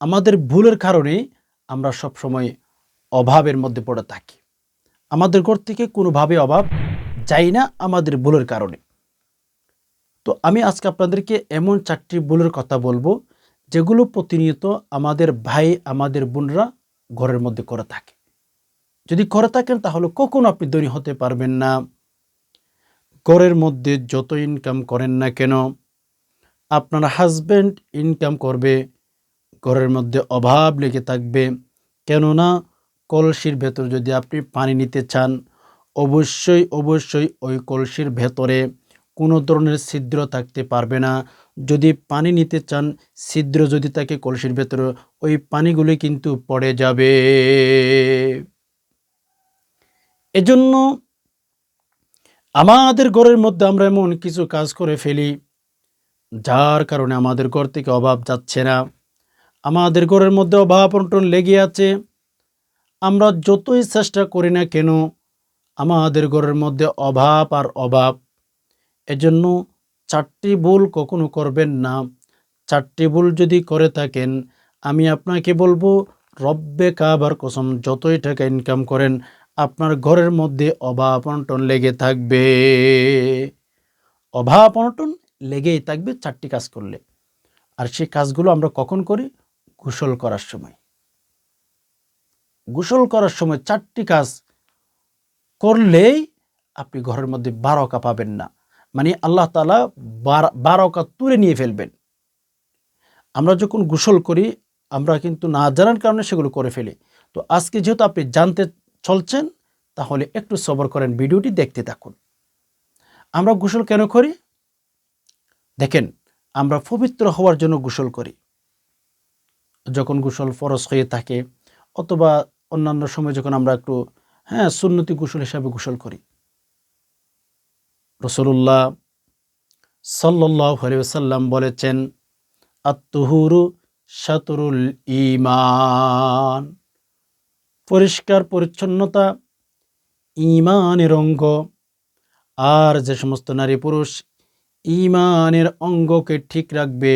আমাদের ভুলের কারণে আমরা সব সময় অভাবের মধ্যে পড়ে থাকি। আমাদের ঘর থেকে কোনোভাবে অভাব যাই না আমাদের ভুলের কারণে। তো আমি আজকে আপনাদেরকে এমন চারটি ভুলের কথা বলব, যেগুলো প্রতিনিয়ত আমাদের ভাই, আমাদের বোনরা ঘরের মধ্যে করে থাকে। যদি করে থাকেন তাহলে কখনো আপনি ধনী হতে পারবেন না। ঘরের মধ্যে যত ইনকাম করেন না কেন, আপনার হাজব্যান্ড ইনকাম করবে ঘরের মধ্যে অভাব লেগে থাকবে। কেননা কলসির ভেতর যদি আপনি পানি নিতে চান, অবশ্যই অবশ্যই ওই কলসির ভেতরে কোনো ধরনের ছিদ্র থাকতে পারবে না। যদি পানি নিতে চান, ছিদ্র যদি থাকে কলসির ভেতরে, ওই পানিগুলি কিন্তু পড়ে যাবে। এজন্য আমাদের ঘরের মধ্যে আমরা এমন কিছু কাজ করে ফেলি, যার কারণে আমাদের ঘর থেকে অভাব যাচ্ছে না। আমাদের ঘরের মধ্যে অভাব লেগে আছে। আমরা যতই চেষ্টা করি না কেন, আমাদের ঘরের মধ্যে অভাব আর অভাব। এজন্য চারটি ভুল কখনো করবেন না। চারটি ভুল যদি করে থাকেন, আমি আপনাকে বলব, রব্বে কাবার কসম, যতই টাকা ইনকাম করেন, আপনার ঘরের মধ্যে অভাব অনটন লেগে থাকবে। অভাব অনটন লেগেই থাকবে চারটি কাজ করলে। আর সেই কাজগুলো আমরা কখন করি? গোসল করার সময়। গোসল করার সময় চারটি কাজ করলেই আপনি ঘরের মধ্যে বারকা পাবেন না। মানে আল্লাহ তালা বারকা তুলে নিয়ে ফেলবেন। আমরা যখন গোসল করি, আমরা কিন্তু না জানার কারণে সেগুলো করে ফেলি। তো আজকে যেহেতু আপনি জানতে চলছেন, তাহলে একটু সবর করেন, ভিডিওটি দেখতে থাকুন। আমরা গোসল কেন করি? দেখেন, আমরা পবিত্র হওয়ার জন্য গোসল করি। যখন গোসল ফরস হয়ে থাকে, অথবা অন্যান্য সময় যখন আমরা একটু হ্যাঁ সুন্নতি গোসল হিসাবে গোসল করি। রসুল্লাহ সাল্লাহ সাল্লাম বলেছেন আত্মহুরু সাতরুল ইমান পরিষ্কার পরিচ্ছন্নতা ইমানের অঙ্গ। আর যে সমস্ত নারী পুরুষ ইমানের অঙ্গকে ঠিক রাখবে,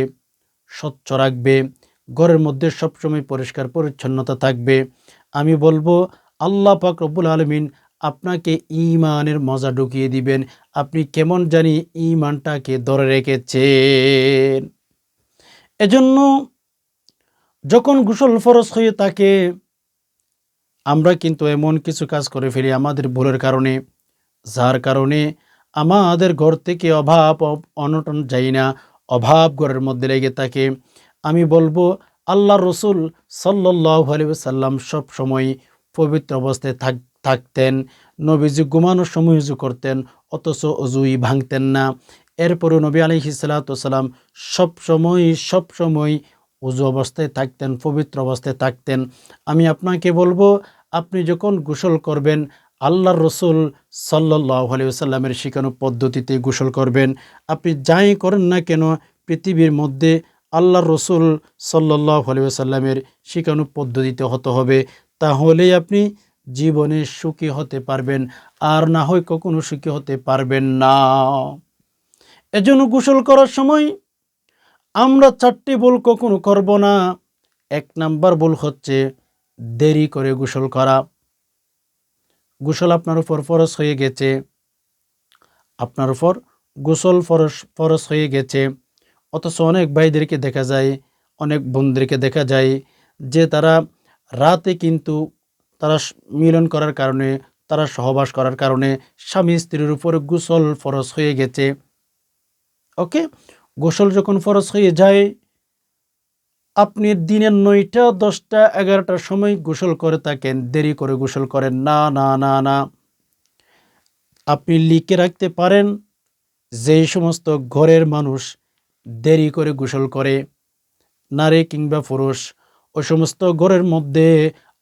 স্বচ্ছ রাখবে ঘরের মধ্যে সবসময় পরিষ্কার পরিচ্ছন্নতা থাকবে। আমি বলব, আল্লাহ পাক রব্বুল আলমিন আপনাকে ইমানের মজা ঢুকিয়ে দিবেন। আপনি কেমন জানি ইমানটাকে ধরে রেখেছেন। এজন্য যখন গোসল ফরস হয়ে থাকে, আমরা কিন্তু এমন কিছু কাজ করে ফেলি আমাদের ভুলের কারণে। যার কারণে আমাদের ঘর থেকে অভাব অনটন যাই না, অভাব ঘরের মধ্যে লেগে থাকে। আমি বলব, আল্লাহ রসুল সাল্লাহ সাল্লাম সব সময় পবিত্র অবস্থায় থাক, থাকতেন, নবীজি ঘুমানোর সময় উজু করতেন, অথচ অজুই ভাঙতেন না। এরপরও নবী আলহি সময়, সব সময় উজু অবস্থায় থাকতেন, পবিত্র অবস্থায় থাকতেন। আমি আপনাকে বলব, আপনি যখন গোসল করবেন, আল্লাহর রসুল সাল্লাহ আলিয়াল্লামের শেখানো পদ্ধতিতে গোসল করবেন। আপনি যাই করেন না কেন, পৃথিবীর মধ্যে আল্লাহর রসুল সাল্লাহ আলিয়াল্লামের শেখানো পদ্ধতিতে হতে হবে। তাহলেই আপনি জীবনে সুখী হতে পারবেন, আর না হয় কখনো সুখী হতে পারবেন না। এজন্য গোসল করার সময় আমরা চারটি ভুল কখনো করব না। এক নাম্বার ভুল হচ্ছে দেরি করে গোসল করা। গোসল আপনার উপর ফরস হয়ে গেছে। আপনার উপর গোসল ফরস ফরস হয়ে গেছে। অথচ অনেক ভাইদেরকে দেখা যায়, অনেক বোনদেরকে দেখা যায় যে তারা রাতে কিন্তু তারা মিলন করার কারণে, তারা সহবাস করার কারণে স্বামী স্ত্রীর উপরে গোসল ফরস হয়ে গেছে। ওকে? গোসল যখন ফরস হয়ে যায়, আপনি দিনের নয়টা, দশটা, এগারোটার সময় গোসল করে থাকেন। দেরি করে গোসল করেন। না না না না। আপনি লিখে রাখতে পারেন, যেই সমস্ত ঘরের মানুষ দেরি করে গোসল করে, নারী কিংবা পুরুষ ওই সমস্ত ঘরের মধ্যে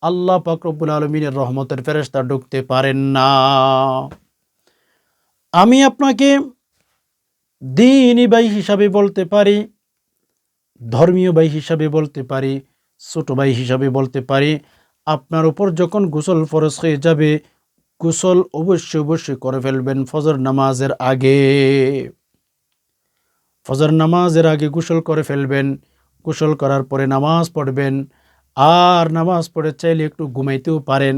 আল্লাহ পাকরবুল আলমিনের রহমতের ফেরেস্তা ঢুকতে পারেন না। আমি আপনাকে দিনই বাই হিসাবে বলতে পারি, ধর্মীয় ভাই হিসাবে বলতে পারি, ছোট ভাই হিসাবে বলতে পারি, আপনার উপর যখন গোসল ফরজ হয়ে যাবে, গোসল অবশ্যই অবশ্যই করে ফেলবেন ফজর নামাজের আগে। ফজর নামাজের আগে গোসল করে ফেলবেন, গোসল করার পরে নামাজ পড়বেন, আর নামাজ পড়ে চাইলে একটু ঘুমাইতেও পারেন।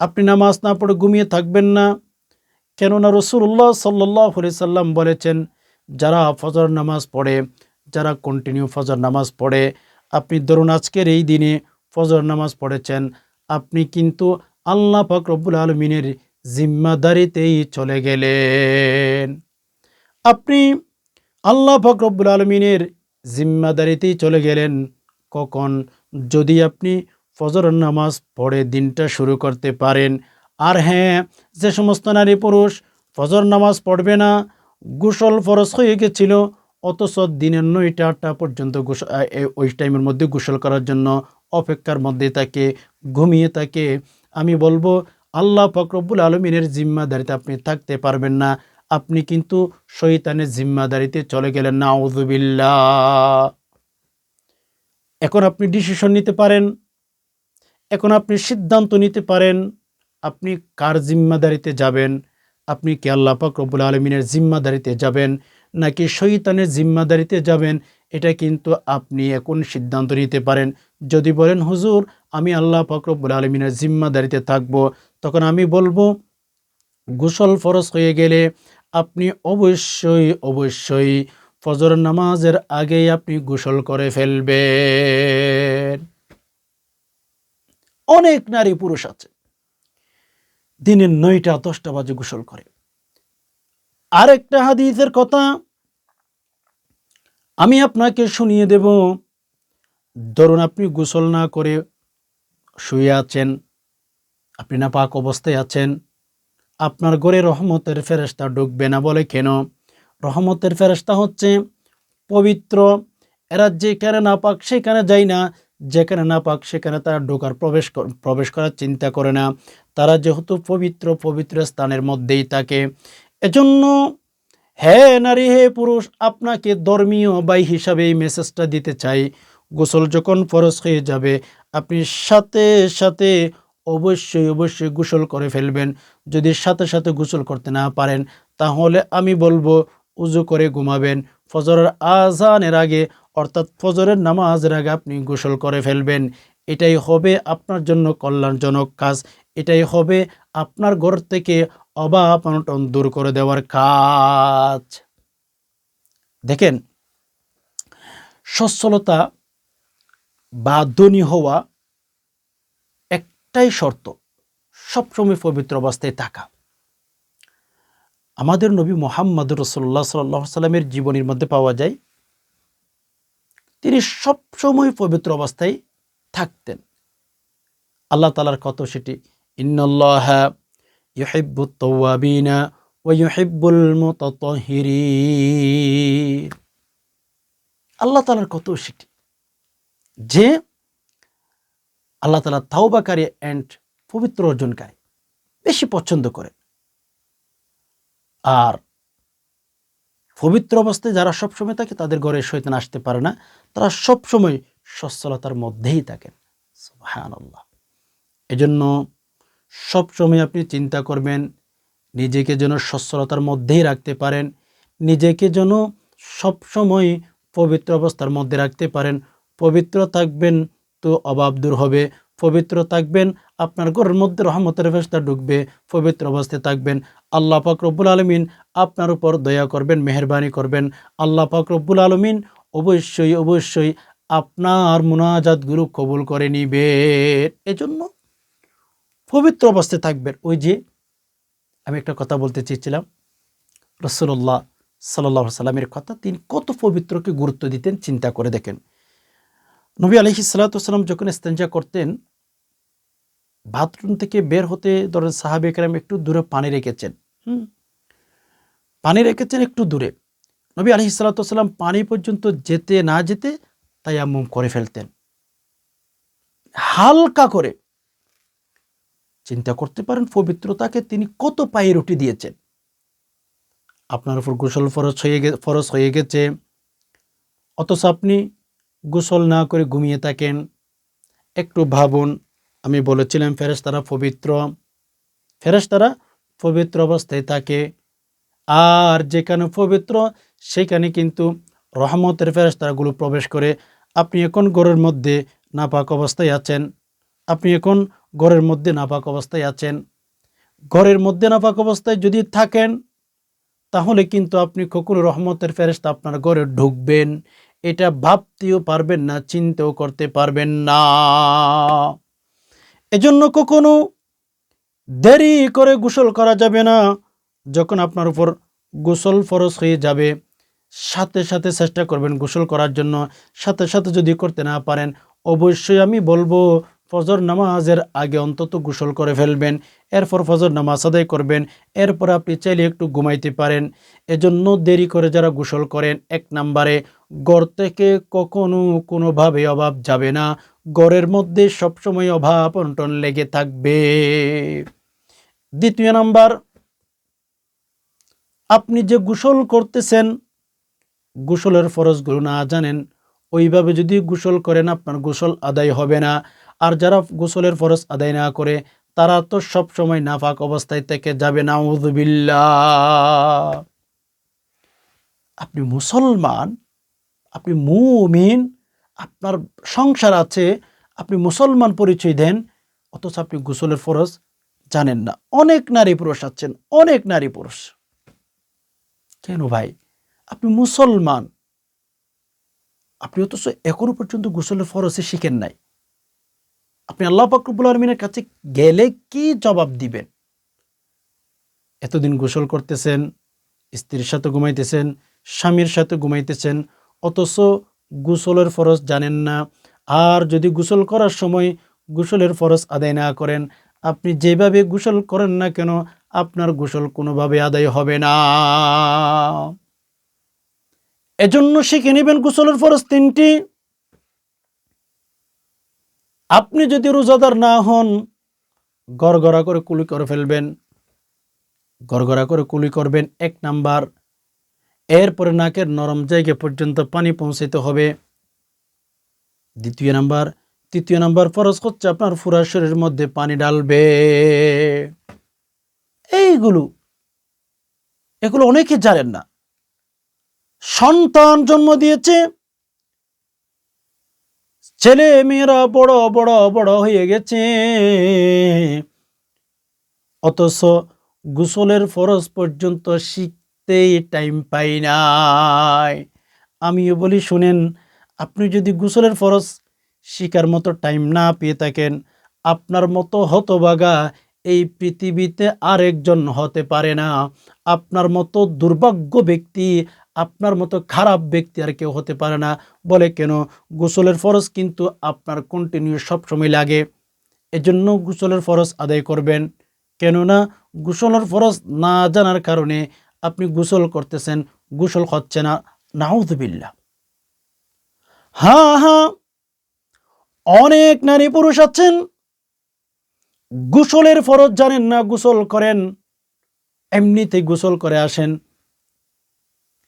আপনি নামাজ না পড়ে ঘুমিয়ে থাকবেন না। কেননা রসুল্লাহ সাল্লাহ সাল্লাম বলেছেন, যারা ফজর নামাজ পড়ে, যারা কন্টিনিউ ফজর নামাজ পড়ে, আপনি ধরুন আজকের এই দিনে ফজর নামাজ পড়েছেন, আপনি কিন্তু আল্লাহ পাক রব্বুল আলমিনের জিম্মাদারিতেই চলে গেলেন। আপনি আল্লাহ পাক রব্বুল আলমিনের জিম্মাদারিতেই চলে গেলেন কখন? যদি আপনি ফজর নামাজ পড়ে দিনটা শুরু করতে পারেন। আর হ্যাঁ যে সমস্ত নারী পুরুষ ফজর নামাজ পড়বে না, গোসল ফরজ হয়ে গেছিল, অথচ দিনের নয়টা আটটা পর্যন্ত ওই টাইমের মধ্যে গোসল করার জন্য অপেক্ষার মধ্যে তাকে ঘুমিয়ে তাকে আমি বলব, আল্লাহ ফকরবুল আলমিনের জিম্মাদারিতে আপনি থাকতে পারবেন না। আপনি কিন্তু শৈতানের জিম্মাদারিতে চলে গেলেন। না আউজুবিল্লা এখন আপনি ডিসিশন নিতে পারেন। এখন আপনি সিদ্ধান্ত নিতে পারেন। আপনি কার জিম্মাদারিতে যাবেন? আপনি কি আল্লাহ পাক রব্বুল আলমিনের জিম্মাদারিতে যাবেন নাকি শৈতানের জিম্মাদারিতে যাবেন? এটা কিন্তু আপনি এখন সিদ্ধান্ত নিতে পারেন। যদি বলেন, হুজুর, আমি আল্লাহ পাক রব্বুল আলমিনের জিম্মাদারিতে থাকব। তখন আমি বলব, গোসল ফরজ হয়ে গেলে আপনি অবশ্যই অবশ্যই ফজর নামাজের আগেই আপনি গোসল করে ফেলবেন। অনেক নারী পুরুষ আছে, দিনের নয়টা, দশটা বাজে গোসল করে। আরেকটা হাদিসের কথা আমি আপনাকে শুনিয়ে দেব। ধরুন আপনি গোসল না করে শুয়ে আছেন, আপনি না পাক অবস্থায় আছেন আপনার ঘরে রহমতের ফেরেস্তা ঢুকবে না বলে কেন? রহমতের ফেরেস্তা হচ্ছে পবিত্র, এরা যেখানে না পাক সেখানে যায় না, যেখানে না পাক সেখানে তারা ঢোকার প্রবেশ প্রবেশ করার চিন্তা করে না। তারা যেহেতু পবিত্র পবিত্র স্থানের মধ্যেই থাকে। এজন্য হে নারী, হে পুরুষ, আপনাকে ধর্মীয় বাই হিসাবে এই মেসেজটা দিতে চাই। গোসল যখন ফরজ হয়ে যাবে, আপনি সাথে সাথে অবশ্যই অবশ্যই গোসল করে ফেলবেন। যদি সাথে সাথে গোসল করতে না পারেন, তাহলে আমি বলব উজু করে ঘুমাবেন। ফজরের আজানের আগে, অর্থাৎ ফজরের নামাজের আগে আপনি গোসল করে ফেলবেন। এটাই হবে আপনার জন্য কল্যাণজনক কাজ। এটাই হবে আপনার ঘর থেকে অভাব অনটন দূর করে দেওয়ার কাজ। দেখেন, সচ্ছলতা বা ধনী হওয়া একটাই শর্ত, সবসময় পবিত্র অবস্থায় থাকা। আমাদের নবী মোহাম্মদ রসোল্লা সাল্লাহ সাল্লামের জীবনীর মধ্যে পাওয়া যায়, তিনি সবসময় পবিত্র অবস্থায় থাকতেন। আল্লাহ তালার কত সেটি আল্লাহ তালার কত সেটি, যে আল্লাহ তালা তাওবাকারী অ্যান্ড পবিত্র অর্জনকারী। বেশি পছন্দ করে আর পবিত্র অবস্থায় যারা সবসময় থাকে, তাদের ঘরে শৈতান আসতে পারে না। তারা সবসময় সচ্ছলতার মধ্যেই থাকেন। হ্যাঁ আল্লাহ এজন্য সবসময় আপনি চিন্তা করবেন, নিজেকে যেন সচ্ছলতার মধ্যেই রাখতে পারেন, নিজেকে যেন সবসময় পবিত্র অবস্থার মধ্যে রাখতে পারেন। পবিত্র থাকবেন তো অভাব দূর হবে। পবিত্র থাকবেন, আপনার ঘরের মধ্যে রহমতের ফেস্তা ঢুকবে, পবিত্র অবস্থায় থাকবেন। আল্লাহ পাক রব্বুল আলমিন আপনার উপর দয়া করবেন, মেহরবানি করবেন। আল্লাহ পাক রব্বুল আলমিন অবশ্যই অবশ্যই আপনার মুনাজাতগুলো কবুল করে নিবে এজন্য পবিত্র অবস্থায় থাকবেন। ওই যে আমি একটা কথা বলতে চেয়েছিলাম রসুল্লাহ সাল্লাহ সাল্লামের কথা। তিনি কত পবিত্রকে গুরুত্ব দিতেন, চিন্তা করে দেখেন। নবী আলহি সাল্লাতাম যখন স্তেঞ্জা করতেন, বাথরুম থেকে বের হতে ধরেন সাহাবে একরাম একটু দূরে পানি রেখেছেন। হুম? পানি রেখেছেন একটু দূরে। নবী আলহি সাল্লাতাম পানি পর্যন্ত যেতে না যেতে তাই আম্মুম করে ফেলতেন। হালকা করে। চিন্তা করতে পারেন পবিত্রতাকে তিনি কত পায়ে রুটি দিয়েছেন। আপনার উপর গোসল ফরজ হয়ে ফরজ হয়ে গেছে। অথচ আপনি গোসল না করে ঘুমিয়ে থাকেন। একটু ভাবুন, আমি বলেছিলাম ফেরেশতারা পবিত্র। ফেরেশতারা পবিত্র অবস্থায় থাকে। আর যেখানে পবিত্র, সেখানে কিন্তু রহমতের ফেরেস্তাগুলো প্রবেশ করে। আপনি এখন ঘরের মধ্যে নাপাক অবস্থায় আছেন। আপনি এখন ঘরের মধ্যে নাপাক অবস্থায় আছেন। ঘরের মধ্যে নাপাক অবস্থায় যদি থাকেন, তাহলে কিন্তু আপনি কখনো রহমতের ফেরেস্তা আপনার ঘরে ঢুকবেন। এটা ভাবতেও পারবেন না, চিন্তাও করতে পারবেন না। এজন্য কখনো দেরি করে গোসল করা যাবে না। যখন আপনার উপর গোসল ফরজ হয়ে যাবে, সাথে সাথে চেষ্টা করবেন গোসল করার জন্য। সাথে সাথে যদি করতে না পারেন, অবশ্যই আমি বলব, ফজর নামাজের আগে অন্তত গোসল করে ফেলবেন। এরপর ফজর নামাজ আদায় করবেন। এরপর আপনি চাইলে একটু ঘুমাইতে পারেন। এজন্য দেরি করে যারা গোসল করেন, এক নাম্বারে গড় থেকে কখনো কোনোভাবে অভাব যাবে না। গড়ের মধ্যে সবসময় অভাব অন্টন লেগে থাকবে। দ্বিতীয় নাম্বার, আপনি যে গোসল করতেছেন, গোসলের ফরজগুলো না জানেন। ওইভাবে যদি গোসল করেন, আপনার গোসল আদায় হবে না। আর যারা গোসলের ফরজ আদায় না করে, তারা তো সব সময় নাফাক অবস্থায় থেকে যাবে। না আপনি মুসলমান আপনি মুমিন, আপনার সংসার আছে, আপনি মুসলমান পরিচয় দেন, অথচ আপনি গোসলের ফরজ জানেন না। অনেক নারী পুরুষ আছেন, অনেক নারী পুরুষ। কেন ভাই? আপনি মুসলমান। আপনি অথচ এখনও পর্যন্ত গোসলের ফরজে শিখেন নাই। আপনি আল্লাহ পাকরুবুল আলমিনের কাছে গেলে কি জবাব দিবেন? এতদিন গোসল করতেছেন, স্ত্রীর সাথে ঘুমাইতেছেন, স্বামীর সাথে ঘুমাইতেছেন অথচ গোসলের ফরজ জানেন না। আর যদি গোসল করার সময় গোসলের ফরজ আদায় না করেন, আপনি যেভাবে গোসল করেন না কেন, আপনার গোসল কোনোভাবে আদায় হবে না। এজন্য শিখে নেবেন গোসলের ফরজ তিনটি। আপনি যদি রোজাদার না হন, গড়গড়া করে কুলি করে ফেলবেন। গড়গড়া করে কুলি করবেন, এক নাম্বার। এরপরে নাকের নরম জায়গা পর্যন্ত পানি পৌঁছাইতে হবে। দ্বিতীয় নাম্বার, তৃতীয় নাম্বার, ফরজ হচ্ছে আপনার পুরা শরীরের মধ্যে পানি ডালবে এইগুলো, এগুলো অনেকে জানেন না। সন্তান জন্ম দিয়েছে, ছেলে মেয়েরা বড় বড় বড় হয়ে গেছে। অথচ গোসলের ফরজ পর্যন্ত শিখতেই টাইম পাই নাই। আমিও বলি, শুনেন, আপনি যদি গোসলের ফরজ শিকার মতো টাইম না পেয়ে থাকেন, আপনার মতো হতবাগা এই পৃথিবীতে আরেকজন হতে পারে না। আপনার মতো দুর্ভাগ্য ব্যক্তি, আপনার মতো খারাপ ব্যক্তি আর কেউ হতে পারে না। বলে কেন? গোসলের ফরজ কিন্তু আপনার কন্টিনিউ সবসময় লাগে। এজন্য গোসলের ফরজ আদায় করবেন। কেননা, গোসলের ফরজ না জানার কারণে আপনি গোসল করতেছেন, গোসল হচ্ছে না নাউদবিল্লা হ্যাঁ হ্যাঁ অনেক নারী পুরুষ আছেন, গোসলের ফরজ জানেন না, গোসল করেন এমনিতে গোসল করে আসেন।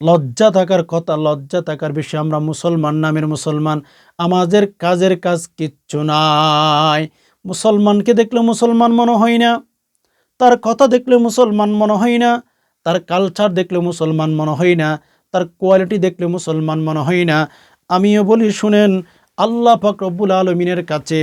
লজ্জা থাকার কথা, লজ্জা থাকার বিষয়ে, আমরা মুসলমান নামের মুসলমান, আমাদের কাজের কাজ কিচ্ছু নাই। মুসলমানকে দেখলে মুসলমান মনে হয় না, তার কথা দেখলে মুসলমান মনে হয় না তার কালচার দেখলে মুসলমান মনে হয় না, তার কোয়ালিটি দেখলে মুসলমান মনে হয় না। আমিও বলি, শুনেন, আল্লাহ রব্বুল আলমিনের কাছে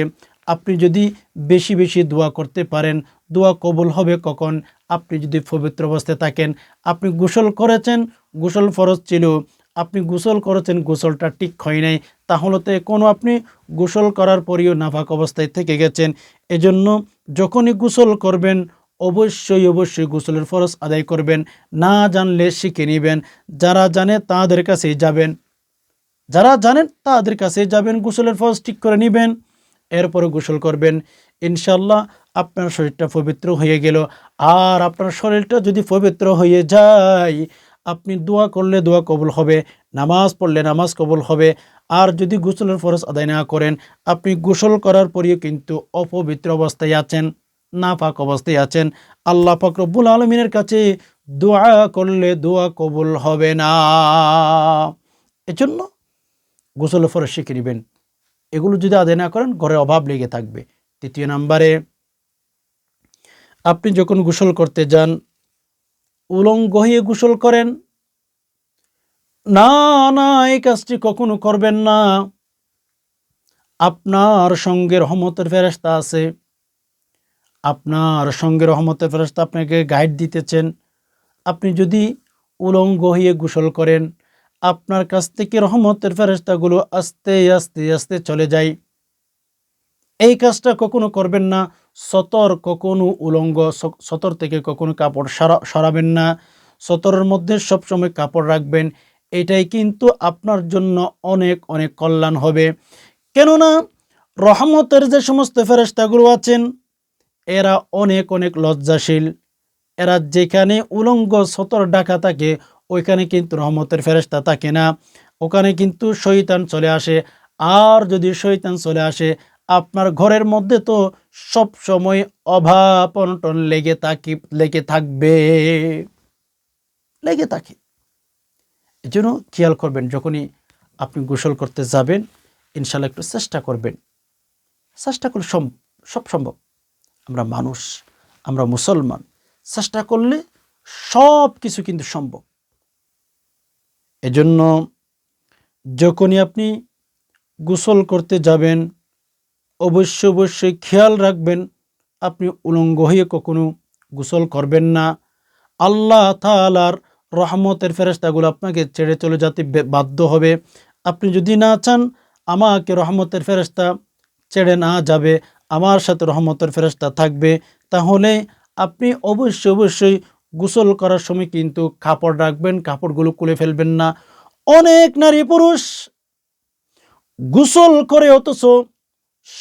আপনি যদি বেশি বেশি দোয়া করতে পারেন, দোয়া কবুল হবে কখন? আপনি যদি পবিত্র অবস্থায় থাকেন, আপনি গোসল করেছেন, গোসল ফরজ ছিল, আপনি গোসল করেছেন, গোসলটা ঠিক হয় নাই, তাহলে তো কোনো আপনি গোসল করার পরেও নাফাক অবস্থায় থেকে গেছেন। এজন্য যখনই গোসল করবেন অবশ্যই অবশ্যই গোসলের ফরজ আদায় করবেন। না জানলে শিখে নেবেন। যারা জানে তাদের কাছেই যাবেন। যারা জানেন তাদের কাছে যাবেন। গোসলের ফরজ ঠিক করে নেবেন। এরপরে গোসল করবেন। ইনশাল্লাহ আপনার শরীরটা পবিত্র হয়ে গেল। আর আপনার শরীরটা যদি পবিত্র হয়ে যায়, আপনি দোয়া করলে দোয়া কবুল হবে। নামাজ পড়লে নামাজ কবুল হবে। আর যদি গোসলের ফরজ আদায় না করেন, আপনি গোসল করার পরেও কিন্তু অপবিত্র অবস্থায় আছেন। না পাক অবস্থায় আছেন। আল্লাহ রব্বুল আলমিনের কাছে দোয়া করলে দোয়া কবুল হবে না। এজন্য গোসলের ফরজ শিখে নেবেন। এগুলো যদি আদায় না করেন, ঘরে অভাব লেগে থাকবে। তৃতীয় নাম্বারে, আপনি যখন গোসল করতে যান, উলঙ্গ হয়ে গোসল করেন। না না, এই কাজটি কখনো করবেন না। আপনার সঙ্গে রহমতের ফেরেস্তা আছে। আপনার সঙ্গে রহমতের ফেরেস্তা আপনাকে গাইড দিতেছেন। আপনি যদি উলঙ্গ হয়ে গোসল করেন, আপনার কাছ থেকে রহমতের ফেরেস্তাগুলো আস্তে আস্তে আস্তে চলে যায়। এই কাজটা কখনো করবেন না, সতর কখনো উলঙ্গ সতর থেকে কখনো কাপড় সরা সরাবেন না। সতরের মধ্যে সবসময় কাপড় রাখবেন, এটাই কিন্তু আপনার জন্য অনেক অনেক কল্যাণ হবে। কেননা রহমতের যে সমস্ত ফেরেস্তাগুলো আছেন এরা অনেক অনেক লজ্জাশীল। এরা যেখানে উলঙ্গ সতর ডাকা থাকে, ওইখানে কিন্তু রহমতের ফেরেস্তা থাকে না। ওখানে কিন্তু শৈতান চলে আসে। আর যদি শৈতান চলে আসে, আপনার ঘরের মধ্যে তো সব সময় অভাব অনটন লেগে থাকি, লেগে থাকবে। লেগে থাকে। এই জন্য খেয়াল করবেন, যখনই আপনি গোসল করতে যাবেন, ইনশাল্লাহ একটু চেষ্টা করবেন। চেষ্টা করলে সব সম্ভব। আমরা মানুষ, আমরা মুসলমান, চেষ্টা করলে সব কিছু কিন্তু সম্ভব। এজন্য যখনই আপনি গোসল করতে যাবেন অবশ্যই অবশ্যই খেয়াল রাখবেন, আপনি উলঙ্গ হয়ে কখনো গোসল করবেন না। আল্লাহ তালার রহমতের ফেরেস্তাগুলো আপনাকে ছেড়ে চলে যেতে বাধ্য হবে। আপনি যদি না চান, আমাকে রহমতের ফেরেস্তা ছেড়ে না যাবে। আমার সাথে রহমতের ফেরস্তা থাকবে, তাহলে আপনি অবশ্যই অবশ্যই গোসল করার সময় কিন্তু কাপড় রাখবেন, কাপড়গুলো খুলে ফেলবেন না। অনেক নারী পুরুষ গোসল করে অথচ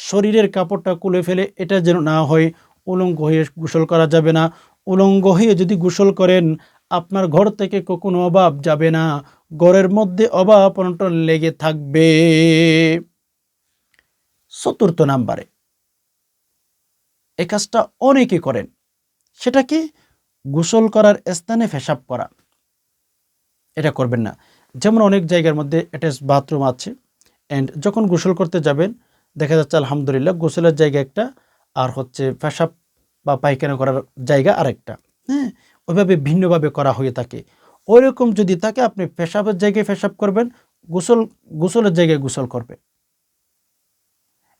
শরীরের কাপড়টা খুলে ফেলে, এটা যেন না হয় উলঙ্গ হয়ে গোসল করা যাবে না। উলঙ্গ হয়ে যদি গোসল করেন, আপনার ঘর থেকে কখনো অভাব যাবে না। ঘরের মধ্যে অভাব অনটন লেগে থাকবে। চতুর্থ নাম্বারে। এই কাজটা অনেকে করেন। সেটা কি গোসল করার স্থানে ফেসাব করা। এটা করবেন না। যেমন অনেক জায়গার মধ্যে অ্যাটাচ বাথরুম আছে অ্যান্ড যখন গোসল করতে যাবেন, দেখা যাচ্ছে আলহামদুলিল্লাহ গোসলের জায়গা একটা আর হচ্ছে পেশাব বা পায়খানা করার জায়গা আরেকটা। হ্যাঁ ওইভাবে ভিন্নভাবে করা হয়ে থাকে। ওইরকম যদি থাকে, আপনি পেশাবের জায়গায় পেশাব করবেন, গোসল, গোসলের জায়গায় গোসল করবেন।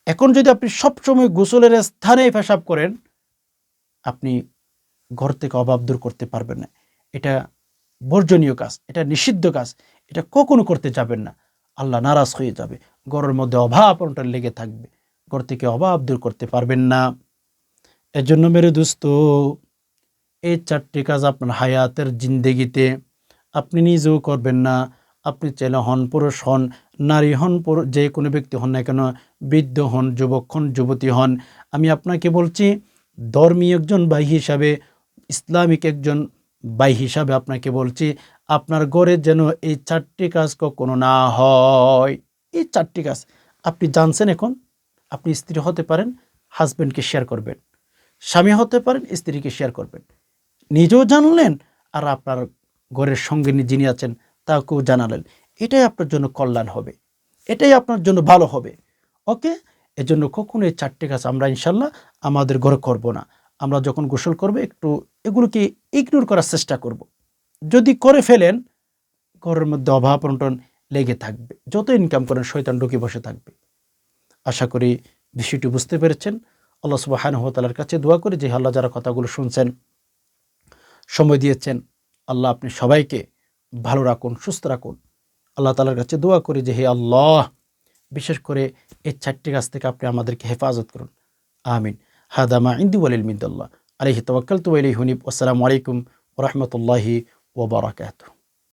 এখন যদি আপনি সবসময় গোসলের স্থানে পেশাব করেন, আপনি ঘর থেকে অভাব দূর করতে পারবেন না। এটা বর্জনীয় কাজ, এটা নিষিদ্ধ কাজ, এটা কখনো করতে যাবেন না। আল্লাহ নারাজ হয়ে যাবে, ঘরের মধ্যে অভাব অনটন লেগে থাকবে, ঘর থেকে অভাব দূর করতে পারবেন না। এর জন্য মেরে দোস্ত, এই চারটি কাজ আপনার হায়াতের জিন্দেগিতে আপনি নিজেও করবেন না। আপনি ছেলে হন পুরুষ হন, নারী হন যে কোনো ব্যক্তি হন না কেন, বৃদ্ধ হন, যুবক হন, যুবতী হন। আমি আপনাকে বলছি ধর্মীয় একজন ভাই হিসাবে, ইসলামিক একজন ভাই হিসাবে আপনাকে বলছি, আপনার ঘরে যেন এই চারটি কাজ কখনো না হয়। এই চারটি কাজ, আপনি জানছেন এখন, আপনি স্ত্রী হতে পারেন হাজব্যান্ডকে শেয়ার করবেন। স্বামী হতে পারেন, স্ত্রীকে শেয়ার করবেন। নিজেও জানলেন, আর আপনার ঘরের সঙ্গে যিনি আছেন তাকেও জানালেন, এটাই আপনার জন্য কল্যাণ হবে, এটাই আপনার জন্য ভালো হবে, ওকে? এজন্য কখনো এই চারটে কাজ আমরা ইনশাল্লাহ আমাদের ঘরে করব না। আমরা যখন গোসল করব, একটু এগুলোকে ইগনোর করার চেষ্টা করব। যদি করে ফেলেন, ঘরের মধ্যে অভাব অনটন লেগে থাকবে, যত ইনকাম করেন, শয়তান ঢুকে বসে থাকবে। আশা করি বিষয়টি বুঝতে পেরেছেন। আল্লাহ সুবাহানহতালার কাছে দোয়া করে যে আল্লাহ যারা কথাগুলো শুনছেন, সময় দিয়েছেন, আল্লাহ আপনি সবাইকে ভালো রাখুন, সুস্থ রাখুন। আল্লাহ তালার কাছে দোয়া করি যে, হে আল্লাহ, বিশেষ করে এই চারটি কাছ থেকে আপনি আমাদেরকে হেফাজত করুন। আমিন। হাদামা ইন্দু আলিল মিদুল্লাহ আলহি তবাকাল তু হুনিব। আসসালামু আলাইকুম রহমতুল্লাহি ওবরাকাতুহ